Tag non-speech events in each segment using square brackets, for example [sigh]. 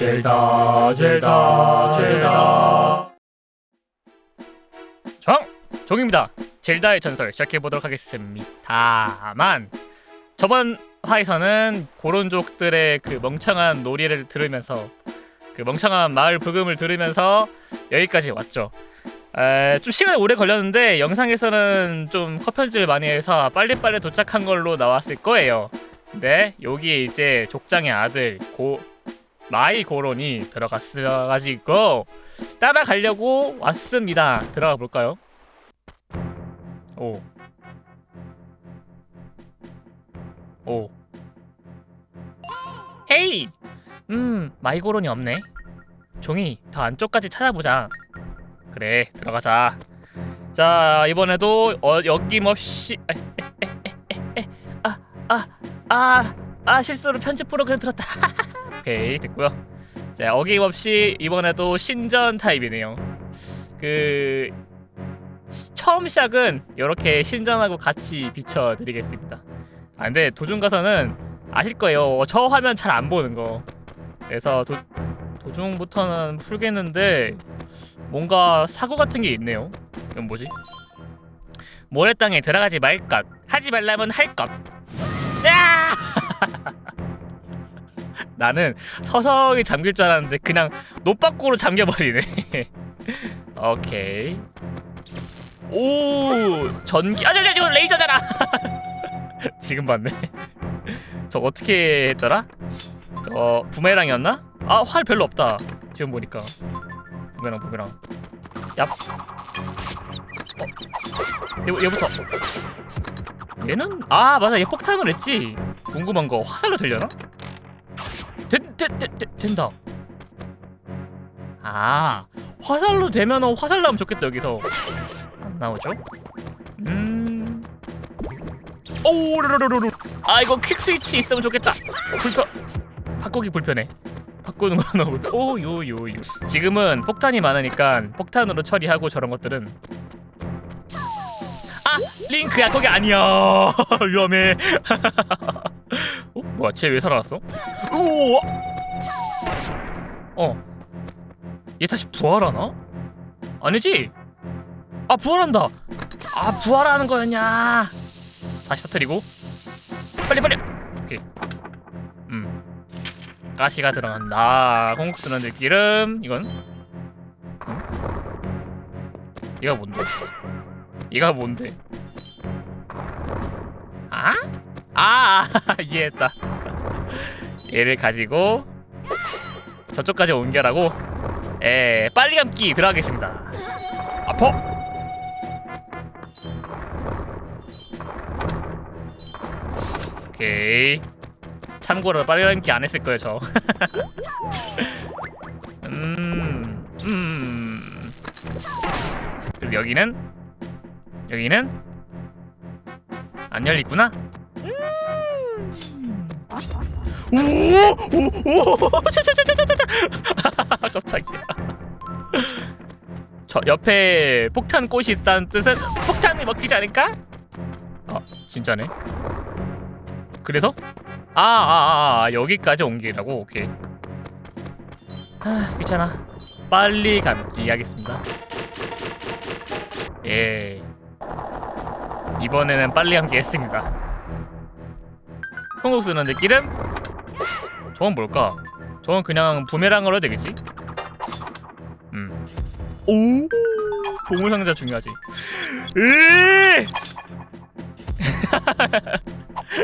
젤다 젤다 젤다. 정! 종입니다. 젤다의 전설 시작해보도록 하겠습니다 다만 저번 화에서는 고론족들의 그 멍청한 놀이를 들으면서 그 멍청한 마을 부금을 들으면서 여기까지 왔죠. 에, 좀 시간이 오래 걸렸는데 영상에서는 좀 컷편집을 많이 해서 빨리빨리 도착한 걸로 나왔을 거예요. 근데 여기에 이제 족장의 아들 고 마이 고론이 들어갔어가지고 따라가려고 왔습니다. 들어가 볼까요? 오. 오. 헤이! 음, 마이 고론이 없네. 종이, 더 안쪽까지 찾아보자. 그래, 들어가자. 자, 이번에도 어, 여김없이 아. 아, 아, 아, 아, 실수로 편집 프로그램 들었다. [laughs] 오케이 됐고요. 자 어김없이 이번에도 신전 타입이네요. 그 시- 처음 시작은 이렇게 신전하고 같이 비춰드리겠습니다. 아 근데 도중 가서는 아실 거예요. 저 화면 잘 안 보는 거. 그래서 도, 도중부터는 풀겠는데 뭔가 사고 같은 게 있네요. 이건 뭐지? 모래 땅에 들어가지 말 것. 하지 말라면 할 것. 야! [laughs] 나는 서서히 잠길 줄 알았는데 그냥 노빠꾸로 잠겨버리네. [laughs] 오케이. 오 전기 아저 저, 저 레이저잖아. [laughs] 지금 봤네. [laughs] 저 어떻게 했더라? 저 부메랑이었나? 아 활 별로 없다. 지금 보니까 부메랑 부메랑. 얍. 어. 얘, 얘부터. 얘는 아 맞아 얘 폭탄을 했지. 궁금한 거 화살로 되려나? 된, 된, 된, 된, 된다. 아, 화살로 되면 은 화살 나오면 좋겠다 여기서. 안 나오죠? 음. 오, 르르르르. 아, 이거 퀵 스위치 있으면 좋겠다. 불편. 바꾸기 불편해. 바꾸는 거 너무 불편. 오, 요, 요, 요. 지금은 폭탄이 많으니까 폭탄으로 처리하고 저런 것들은. 아, 링크야 거기 아니야. [laughs] 위험해. [laughs] 어? 뭐야, 쟤 왜 살아났어? 우와! 어. 얘 다시 부활하나? 아니지? 아 부활한다. 아 부활하는 거였냐? 다시 터뜨리고 빨리 빨리. 오케이. 음. 가시가 들어간다. 콩국수는 들기름. 이건. 음? 얘가 뭔데? 얘가 뭔데? 아? 아 [laughs] 이해했다. 얘를 가지고 저쪽까지 옮겨라고? 에 빨리 감기 들어가겠습니다. 아퍼! 오케이. 참고로 빨리 감기 안 했을 거예요 저. [laughs] 음, 음. 그리고 여기는? 여기는? 안 열리구나 차차차차차차 깜짝이야 [laughs] 저 옆에 폭탄 꽃이 있다는 뜻은 폭탄이 먹히지 않을까? 아 진짜네. 그래서? 아아아 아, 아, 여기까지 옮기라고? 오케이. 아 귀찮아. 빨리 감기 하겠습니다. 예. 이번에는 빨리 감기 했습니다 콩국수는 들기름 저건 뭘까? 저건 그냥 부메랑으로 해도 되겠지? 음. 오! 보물 상자 중요하지. 으!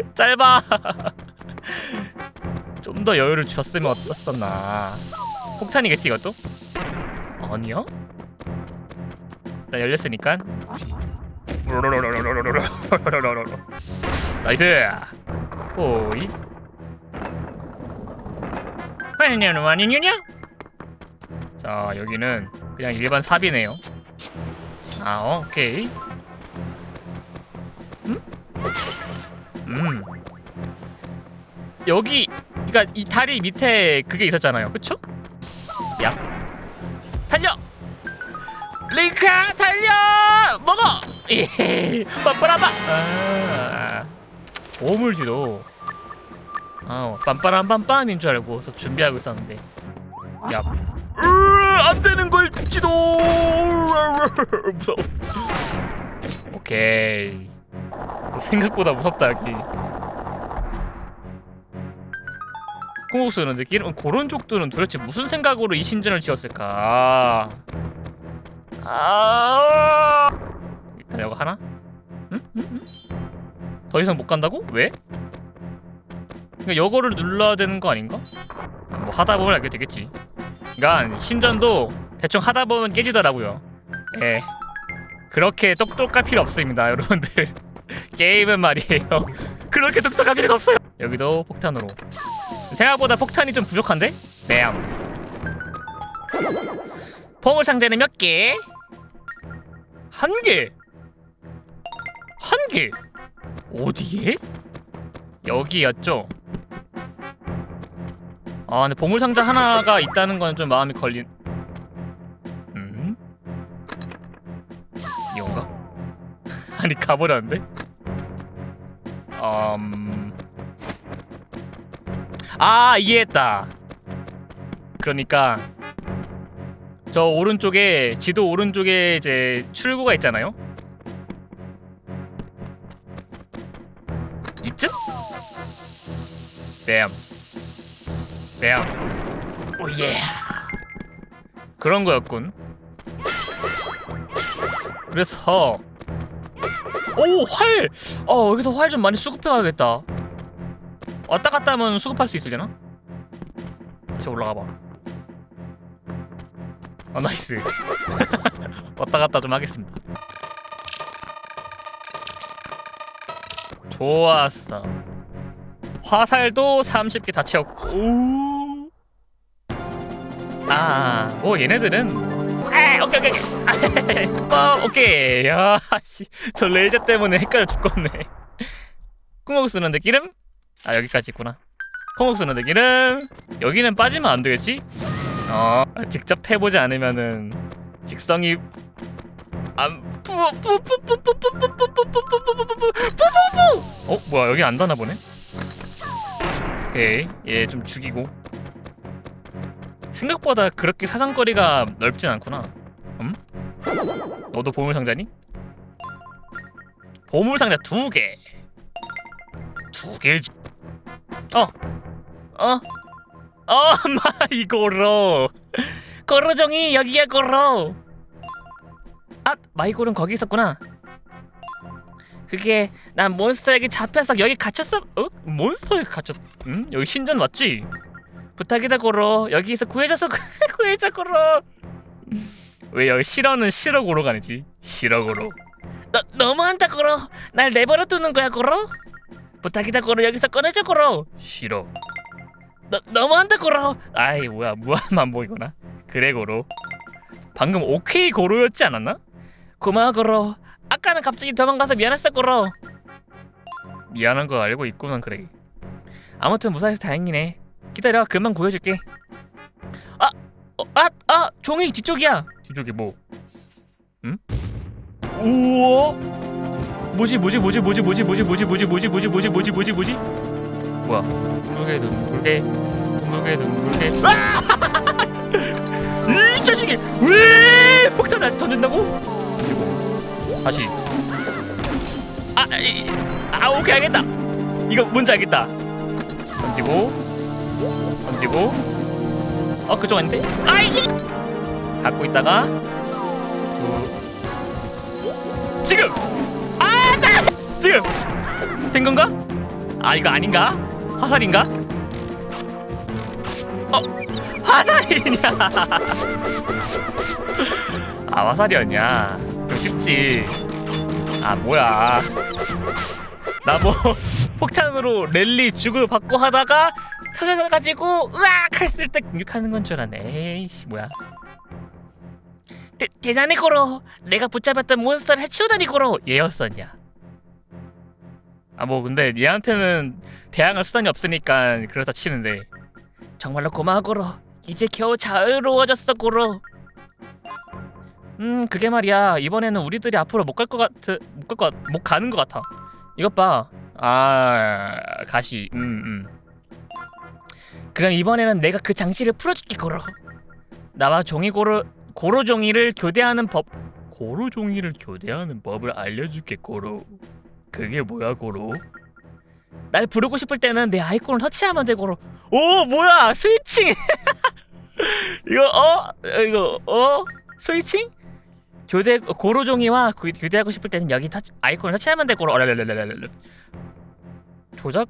[laughs] 짧아. [laughs] 좀 더 여유를 주었으면 어떻었나. 폭탄이겠지 이것도? 아니야? 나 열렸으니까. [laughs] 나이스. 호이. 아니냐는 아니냐냐? 자 여기는 그냥 일반 삽이네요. 아 오케이. 음? 음. 여기 그러니까 이 다리 밑에 그게 있었잖아요. 그쵸? 야. 달려. 링크야 달려. 먹어. [laughs] 예. 빠빠라바. 아. 보물지도. 아, 빰빠람 빰빰인 줄 알고서 준비하고 있었는데 야, 으, 안 되는 걸지도 무서워. 오케이. 생각보다 무섭다 여기. 콩국수는 느끼는 그런 족들은 도대체 무슨 생각으로 이 신전을 지었을까? 아, 일단 이거 하나? 응? 응? 응? 더 이상 못 간다고? 왜? 그러니까 요거를 눌러야 되는 거 아닌가? 뭐 하다 보면 알게 되겠지. 그러니까 신전도 대충 하다 보면 깨지더라고요. 예. 그렇게 똑똑할 필요 없습니다, 여러분들. [laughs] 게임은 말이에요. [laughs] 그렇게 똑똑할 필요가 없어요. 여기도 폭탄으로. 생각보다 폭탄이 좀 부족한데? 네. 보물 상자는 몇 개? 한 개. 한 개. 어디에? 여기였죠. 아, 근데 보물 상자 하나가 있다는 건 좀 마음이 걸린. 음? 이건가? [laughs] 아니 가버렸는데? 음. 아 이해했다. 그러니까 저 오른쪽에 지도 오른쪽에 이제 출구가 있잖아요. 이쯤? 뱀. 뱀. 오예. 그런 거였군. 그래서 오 활! 어 여기서 활 좀 많이 수급해 가야겠다. 왔다 갔다 하면 수급할 수 있으려나? 다시 올라가 봐. 아 나이스. [laughs] 왔다 갔다 좀 하겠습니다. 좋았어. 화살도 30개 다 채웠고. 오. 아, 오 얘네들은 아, 오케이 오케이. [laughs] 어, 오케이. 야, 씨, 저 레이저 때문에 헷갈려 죽겠네. 콩국 쓰는 느끼름? 아 여기까지 있구나. 콩국 쓰는 느끼름. 여기는 빠지면 안 되겠지? 어, 직접 해보지 않으면은 직성이 안 어, 뭐야 여기 안 다나 보네. 오케이, 얘 좀 죽이고. 생각보다 그렇게 사정거리가 넓진 않구나. 음? 너도 보물 상자니? 보물 상자 두 개. 두 개. 어. 어. 어, 마이 고로. 고로종이 여기야 고로. 아, 마이골은 거기 있었구나. 그게 난 몬스터에게 잡혀서 여기 갇혔어. 어? 몬스터에게 갇혔. 응? 여기 신전 맞지? 부탁이다 고로. 여기서 구해줘서 [laughs] 구해줘 고로. 왜 여기 싫어는 싫어 고로가 아니지? 싫어 고로. 너 너무한다 고로. 날 내버려 두는 거야 고로? 부탁이다 고로 여기서 꺼내줘 고로. 싫어. 너 너무한다 고로. 아이 뭐야 무한만 보이구나. 그래 고로. 방금 오케이 고로였지 않았나? 고마워 고로. 아까는 갑자기 도망가서 미안했어 고로. 미안한 거 알고 있구만 그래. 아무튼 무사해서 다행이네. 기다려 금방 구해줄게. 아, 어, 아, 아, 종이 뒤쪽이야. 뒤쪽이 뭐? 응? 우와. 뭐지 뭐지 뭐지 뭐지 뭐지 뭐지 뭐지 뭐지 뭐지 뭐지 뭐지 뭐지 뭐지 뭐지 뭐야? 둥글게 둥글게 둥글게 둥글게. 아! 이 자식이 왜 폭탄 다시 던진다고? 그리고 다시. 아, 이, 아 오케이 알겠다. 이거 뭔지 알겠다. 던지고 던지고 어 그쪽 아닌데? 아 이게 갖고 있다가 두 지금 아 나 지금 된 건가? 아 이거 아닌가? 화살인가? 어 화살이냐? [laughs] 아 화살이었냐? 좀 쉽지. 아 뭐야? 나 뭐 [laughs] 폭탄으로 랠리 주고 받고 하다가 터져가지고 으악 했을 때 공격하는 건줄 알았네. 에이씨 뭐야? 대, 대단해 고로. 내가 붙잡았던 몬스터를 해치우다니 고로. 얘였었냐? 아 뭐 근데 얘한테는 대항할 수단이 없으니까 그렇다 치는데 정말로 고마워 고로. 이제 겨우 자유로워졌어 고로. 음 그게 말이야 이번에는 우리들이 앞으로 못 갈 것 같아 못갈것못 가는 것 같아. 이것 봐. 아 가시. 음 음. 그럼 이번에는 내가 그 장치를 풀어줄게 고로. 나와 종이 고로 고로 종이를 교대하는 법 고로 종이를 교대하는 법을 알려줄게 고로 그게 뭐야 고로 날 부르고 싶을 때는 내 아이콘을 터치하면 돼 고로 오 뭐야 스위칭 [laughs] 이거 어 이거 어 스위칭 교대 고로 종이와 교- 교대하고 싶을 때는 여기 터치, 아이콘을 터치하면 돼 고로 어랄랄랄랄랄. 조작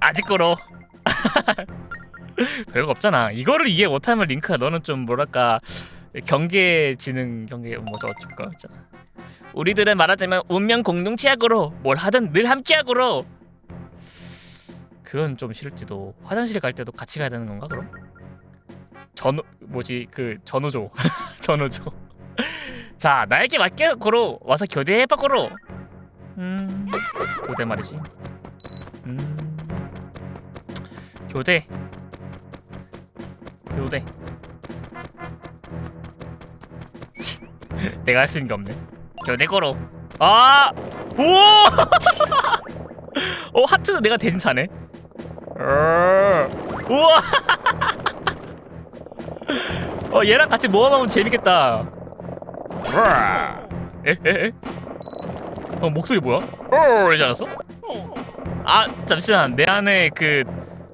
아직 고로 [laughs] 별거 없잖아. 이거를 이해 못하면 링크가 너는 좀 뭐랄까 경계 지능 경계 뭐저 어쩔까 있잖아. 우리들은 말하자면 운명 공동체약으로 뭘 하든 늘 함께하고로. 그건 좀 싫을지도. 화장실 갈 때도 같이 가야 되는 건가 그럼? 전호 뭐지 그 전호조 [laughs] 전호조. 자 나에게 맡겨! 고로! 와서 교대해봐 고로. 음 교대 말이지. 음 교대. 교대. [laughs] 내가 할 수 있는 게 없네. 교대 고로. 아! 우와 [laughs] 어 하트는 내가 대신 차네. 어, 우와! [laughs] 어 얘랑 같이 모험하면 재밌겠다 에에에 어 목소리 뭐야? 어 이러지 않았어? 아 잠시만. 내 안에 그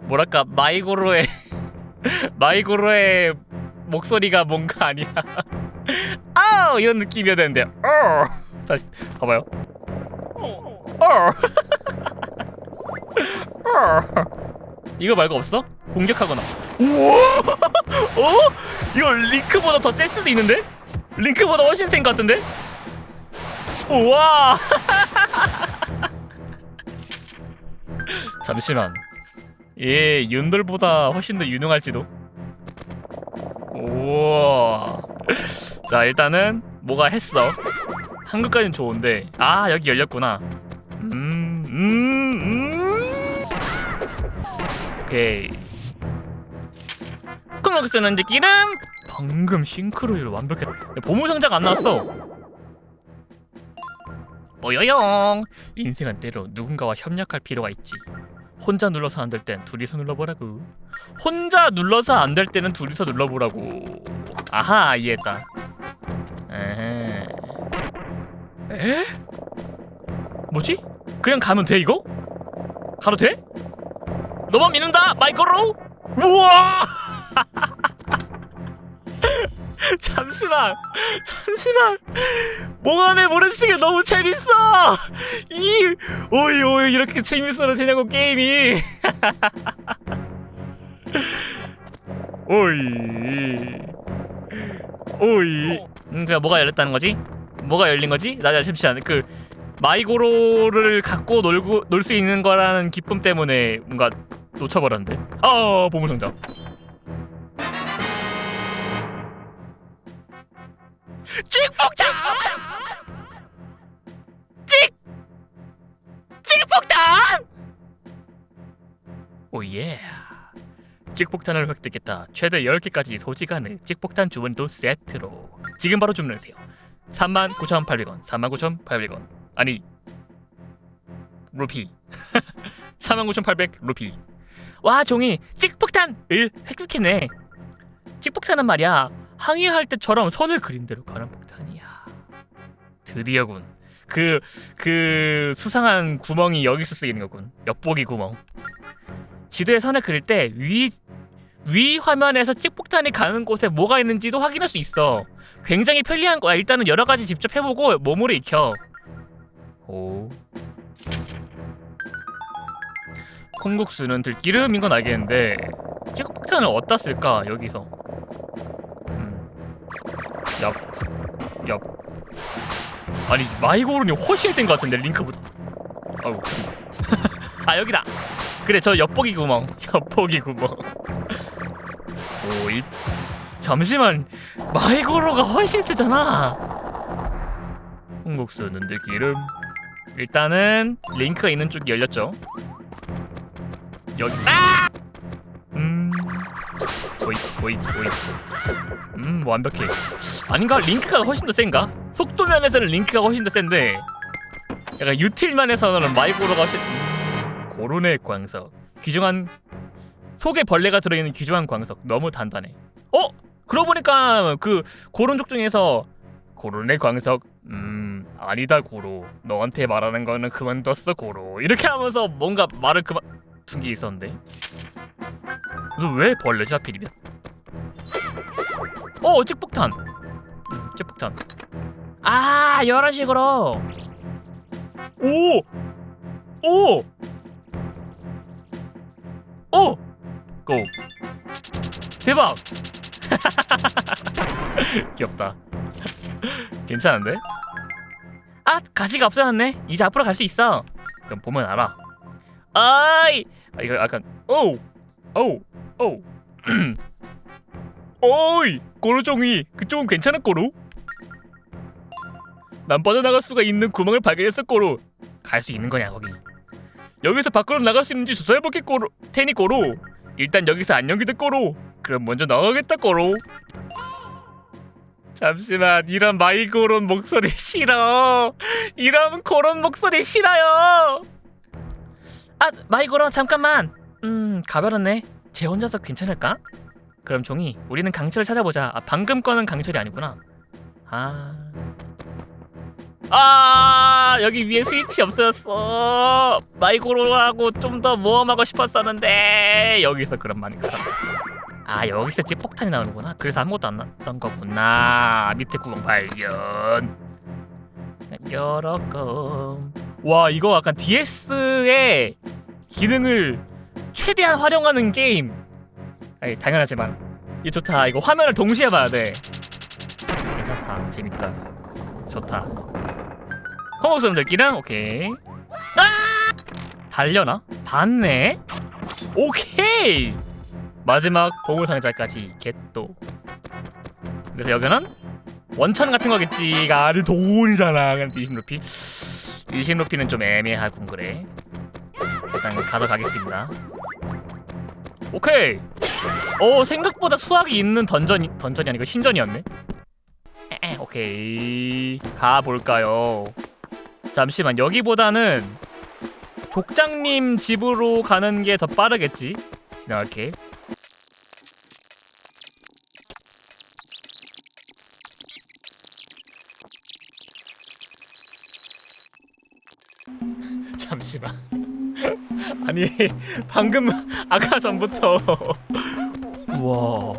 뭐랄까 마이고로의 [laughs] 마이고로의 목소리가 뭔가 아니야. [laughs] 아 이런 느낌이어야 되는데. 어. 다시 봐봐요. 어. [laughs] 어. 이거 말고 없어? 공격하거나. 우와! 어? 이거 링크보다 더 셀 수도 있는데? 링크보다 훨씬 센 것 같은데? 우와! [laughs] 잠시만. 얘 윤돌보다 훨씬 더 유능할지도? 우와. 자 일단은 뭐가 했어? 한국까지는 좋은데. 아 여기 열렸구나. 음, 음, 음. 오케이. 콩먹 쓰는 느끼름 방금 싱크로율 완벽했다 야, 보물상자가 안 나왔어. 뽀요용. 인생은 때로 누군가와 협력할 필요가 있지. 혼자 눌러서 안 될 땐 둘이서 눌러보라고. 혼자 눌러서 안 될 때는 둘이서 눌러보라고. 아하 이해했다. 에헤. 에? 뭐지? 그냥 가면 돼 이거? 가도 돼? 너만 믿는다 마이크로? 우와 [laughs] [laughs] 잠시만. 잠시만. 몽환의 모래시계 너무 재밌어. 이 오이 오이 이렇게 재밌어도 되냐고 게임이. [laughs] 오이. 오이. 음 그냥 뭐가 열렸다는 거지? 뭐가 열린 거지? 나 잠시만 그 마이고로를 갖고 놀고 놀 수 있는 거라는 기쁨 때문에 뭔가 놓쳐버렸는데. 아 보물상자 찍폭탄! 찍! 찍폭탄! 오예. 찍폭탄을 획득했다. 최대 10개까지 소지가능 찍폭탄 주문도 세트로. 지금 바로 주문하세요. 39,800원 39,800원. 아니 루피. [laughs] 39,800 루피. 와 종이. 찍폭탄을 획득했네. 찍폭탄은 말이야 항해할 때처럼 선을 그린 대로 가는 폭탄이야 드디어군 그 그 수상한 구멍이 여기서 쓰이는 거군 엿보기 구멍 지도에 선을 그릴 때 위 위 화면에서 찍폭탄이 가는 곳에 뭐가 있는지도 확인할 수 있어. 굉장히 편리한 거야. 일단은 여러 가지 직접 해보고 몸으로 익혀. 오. 콩국수는 들기름인 건 알겠는데 찍폭탄을 어디다 쓸까 여기서. 음. 엽. 엽. 아니 마이고르니 훨씬 센 것 같은데 링크보다. 아우. [laughs] 아 여기다. 그래 저 엿보기 구멍. [laughs] 엿보기 구멍. 오이 잠시만 마이고로가 훨씬 세잖아 홍국수는 들기름 일단은 링크가 있는 쪽이 열렸죠 여기 아! 음 오이 오이. 음 완벽해. 아닌가? 링크가 훨씬 더 센가? 속도 면에서는 링크가 훨씬 더 센데. 약간 유틸 면에서는 마이고로가 훨씬 음, 고론의 광석. 귀중한 속에 벌레가 들어있는 귀중한 광석. 너무 단단해. 어? 그러고 보니까 그 고론족 중에서 고론의 광석. 음 아니다 고로. 너한테 말하는 거는 그만뒀어 고로. 이렇게 하면서 뭔가 말을 그만 둔 게 있었는데 너 왜 벌레지 하필이면 어 찍폭탄 음, 찍폭탄 아 이런 식으로 오! 오! 오! 고! 대박! [laughs] 귀엽다. 괜찮은데? 아 가지가 없어졌네. 이제 앞으로 갈 수 있어. 그럼 보면 알아. 아이! 아, 이거 약간 오! 오! 오! 오이! 고로종이 그쪽은 괜찮은 고로? 난 빠져나갈 수가 있는 구멍을 발견했어 꼬로 갈수 있는 거냐 거기 여기서 밖으로 나갈 수 있는지 조사해볼게 꼬로 테니 꼬로 일단 여기서 안녕 기대 꼬로 그럼 먼저 나가겠다 꼬로 잠시만 이런 마이고론 목소리 [laughs] 싫어 이런 고런 목소리 싫어요 아 마이고론 잠깐만 음 가버렸네. 쟤 혼자서 괜찮을까? 그럼 종이 우리는 강철을 찾아보자. 아 방금 거는 강철이 아니구나. 아. 아 여기 위에 스위치 없어졌어. 마이고로하고 좀 더 모험하고 싶었었는데. 여기서 그런 많이 가자 아 여기서 지 폭탄이 나오는구나. 그래서 아무것도 안 났던 거구나. 밑에 구멍 발견. 여러 건와 이거 약간 DS의 기능을 최대한 활용하는 게임. 아니 당연하지만. 이게 좋다. 이거 화면을 동시에 봐야 돼. 괜찮다. 재밌다. 좋다. 허벅선 들기랑? 오케이. 아! 달려나? 봤네? 오케이! 마지막 보물 상자까지 겟도. 그래서 여기는 원천 같은 거겠지가. 아를 돈이잖아. 근데 20루피. 20루피는 좀 애매하군 그래. 일단 가져가겠습니다 오케이. 오 생각보다 수학이 있는 던전이 던전이 아니고 신전이었네. 에에, 오케이. 가 볼까요? 잠시만 여기보다는 족장님 집으로 가는 게 더 빠르겠지? 지나갈게 아니 방금 아까 전부터. 우와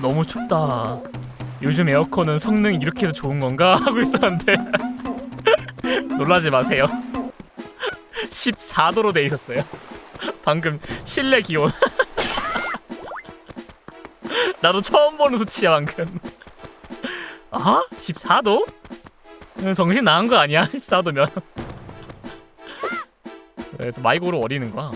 너무 춥다. 요즘 에어컨은 성능이 이렇게 해서 좋은 건가? [laughs] 하고 있었는데. 놀라지 마세요. 14도로 돼 있었어요. 방금 실내 기온. [laughs] 나도 처음 보는 수치야 방금. 아? 14도? 정신 나간 거 아니야? 14도면. 왜또 마이고로 어리는 거야